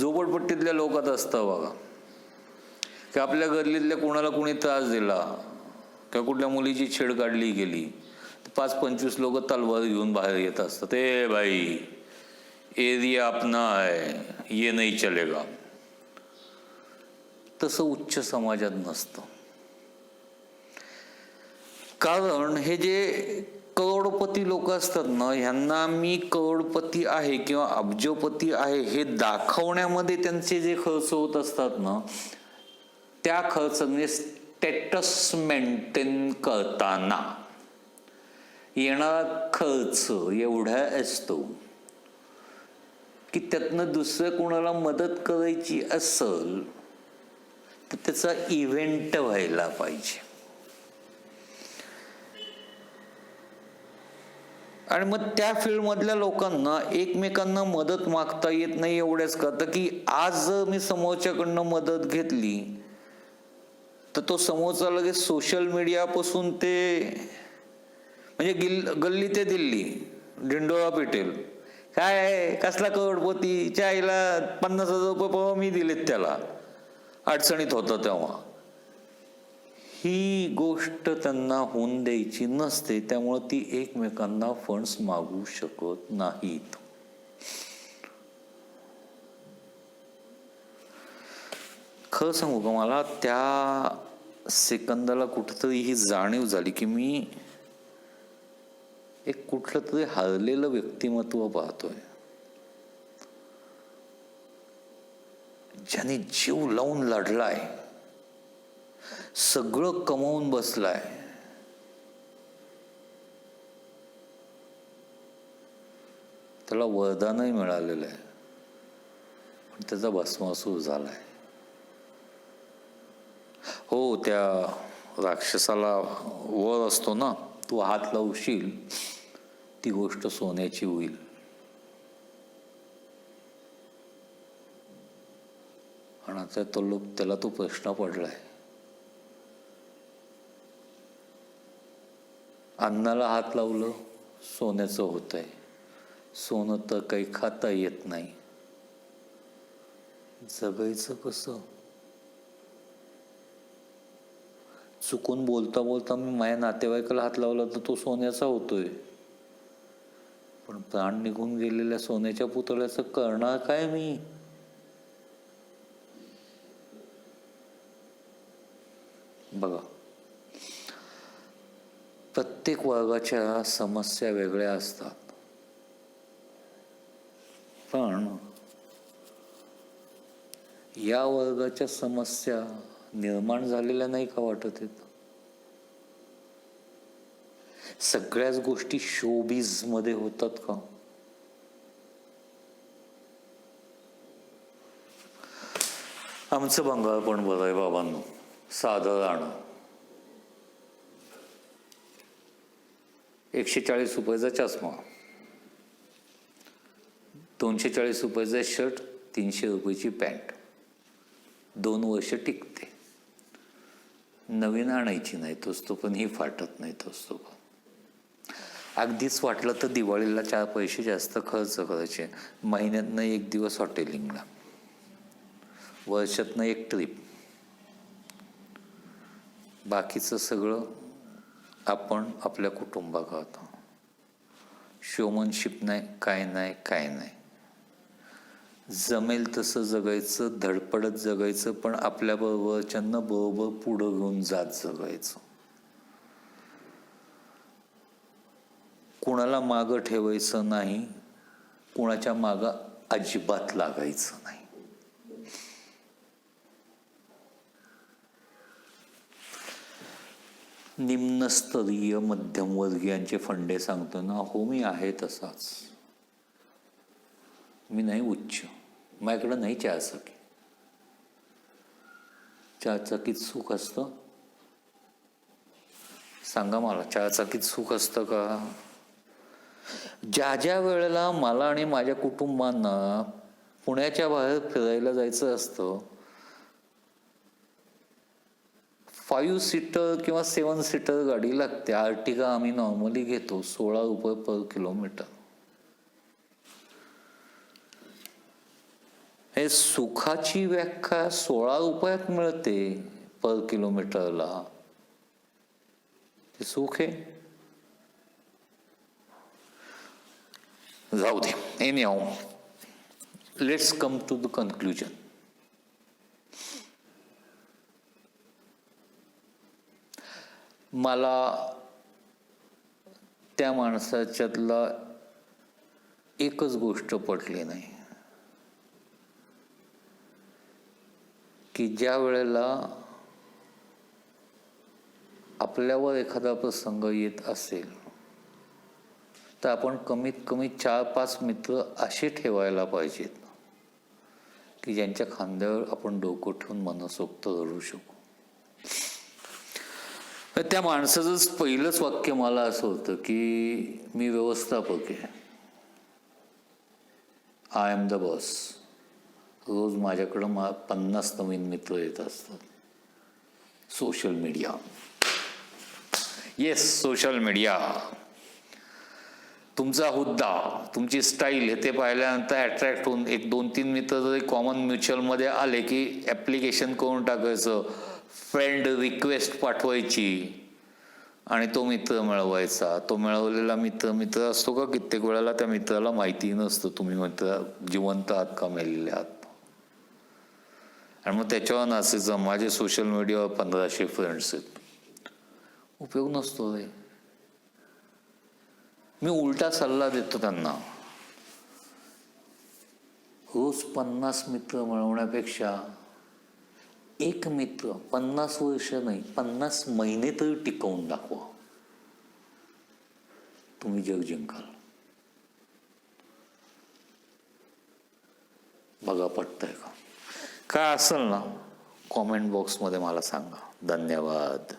झोपडपट्टीतल्या लोकात असतं बघा. की आपल्या गल्लीतल्या कोणाला कोणी त्रास दिला किंवा कुठल्या मुलीची छेड काढली गेली तर पाच पंचवीस लोक तलवार घेऊन बाहेर येत असतात. ए भाई एरिया आपना आहे ये नाही चलेगा. तसं उच्च समाजात नसतं. कारण हे जे करोडपती लोक असतात ना ह्यांना मी करोडपती आहे किंवा अब्जोपती आहे हे दाखवण्यामध्ये त्यांचे जे खर्च होत असतात ना त्या खर्च म्हणजे स्टेटस मेंटेन करताना येणारा खर्च एवढा असतो की त्यातनं दुसऱ्या कोणाला मदत करायची असेल तर त्याचा इव्हेंट व्हायला पाहिजे. आणि मग त्या फील्डमधल्या लोकांना एकमेकांना मदत मागता येत नाही एवढ्याच करतं की आज जर मी समोरच्याकडनं मदत घेतली तर तो समोरचा लगेच सोशल मीडियापासून ते म्हणजे गिल गल्ली ते दिल्ली ढिंडोळा पेटेल. काय आहे? कसला करोडपती? आईला पन्नास हजार रुपये पवा मी दिलेत त्याला. अडचणीत होतं तेव्हा. ही गोष्ट त्यांना होऊन द्यायची नसते त्यामुळं ती एकमेकांना फंड्स मागू शकत नाहीत. खरं सांगू का मला? त्या सेकंदाला कुठंतरी ही जाणीव झाली की मी एक कुठलं तरी हरलेलं व्यक्तिमत्व पाहतोय. ज्याने जीव लावून लढलाय. सगळं कमवून बसलाय. त्याला वरदानही मिळालेलं आहे. पण त्याचा भस्मासूर झालाय. हो त्या राक्षसाला वर असतो ना तू हात लावशील ती गोष्ट सोन्याची होईल. आणि आता तो लोक त्याला तो प्रश्न पडलाय. अन्नाला हात लावलं सोन्याचं होतंय. सोनं तर काही खाता येत नाही. जगायचं कसं? चुकून बोलता बोलता मी माझ्या नातेवाईकाला हात लावला तर तो सोन्याचा होतोय. पण प्राण निघून गेलेल्या सोन्याच्या पुतळ्याचं करणार काय मी? बघा. प्रत्येक वर्गाच्या समस्या वेगळ्या असतात. पण या वर्गाच्या समस्या निर्माण झालेल्या नाही का वाटत येत सगळ्याच गोष्टी शोबीजमध्ये होतात का? आमचं बंगाल पण बरं आहे बाबांनो? साधं एकशे चाळीस रुपयाचा चष्मा. दोनशे चाळीस रुपयाचा शर्ट तीनशे रुपयाची पॅन्ट. दोन वर्ष टिकते. नवीन आणायची नाही तोच पण ही फाटत नाही तोच तो पण अगदीच वाटलं तर दिवाळीला चार पैसे जास्त खर्च करायचे. महिन्यातनं एक दिवस हॉटेलिंगला. वर्षातनं एक ट्रिप. बाकीचं सगळं आपण आपल्या कुटुंबाक कुटुंबात शोमनशिप नाही काय नाही काय नाही जमेल तसं जगायचं धडपडत जगायचं पण आपल्या बरोबरच्यांना बरोबर पुढं घेऊन जात जगायचं. कुणाला मागं ठेवायचं नाही कुणाच्या मागं अजिबात लागायचं नाही. निम्नस्तरीय मध्यमवर्गीयांचे फंडे सांगतो ना हो मी आहे तसाच. मी नाही उच्च. माझ्याकडं नाही चारचाकी चारचाकीत सुख असतं? सांगा मला चारचाकीत सुख असतं का? ज्या ज्या वेळेला मला आणि माझ्या कुटुंबांना पुण्याच्या बाहेर फिरायला जायचं असतं फाईव्ह सीटर किंवा सेवन सीटर गाडी लागते. आर्टिका आम्ही नॉर्मली घेतो, सोळा रुपये पर किलोमीटर हे सुखाची व्याख्या सोळा रुपयात मिळते पर किलोमीटरला ते सुख आहे. जाऊ दे any let's come to the conclusion मला त्या माणसाच्यातला एकच गोष्ट पटली नाही. की ज्या वेळेला आपल्यावर एखादा प्रसंग येत असेल तर आपण कमीत कमी चार पाच मित्र असे ठेवायला पाहिजेत की ज्यांच्या खांद्यावर आपण डोकं ठेवून मनसोक्त रडू शकू. त्या माणसाचंच पहिलंच वाक्य मला असं होतं की मी व्यवस्थापक आहे. आय एम द बॉस रोज माझ्याकडं मा पन्नास नवीन मित्र येत असतात. Social media yes social media तुमचा हुद्दा तुमची स्टाईल हे ते पाहिल्यानंतर अट्रॅक्ट होऊन एक दोन तीन मित्र जरी कॉमन म्युच्युअलमध्ये आले की ॲप्लिकेशन करून टाकायचं. फ्रेंड रिक्वेस्ट पाठवायची आणि तो मित्र मिळवायचा. तो मिळवलेला मित्र मित्र असतो का? कित्येक वेळेला त्या मित्राला माहिती नसतं. तुम्ही मित्र जिवंत आहात का मेलेले आहात? आणि मग त्याच्यावर नाचायचं माझे सोशल मीडियावर पंधराशे फ्रेंड्स आहेत. उपयोग नसतो रे. मी उलटा सल्ला देतो त्यांना. रोज पन्नास मित्र मिळवण्यापेक्षा एक मित्र पन्नास वर्ष नाही पन्नास महिने तरी टिकवून दाखवा. तुम्ही जग जिंकाल. बघा पटतंय का? काय असेल ना कॉमेंट बॉक्समध्ये मला सांगा. धन्यवाद.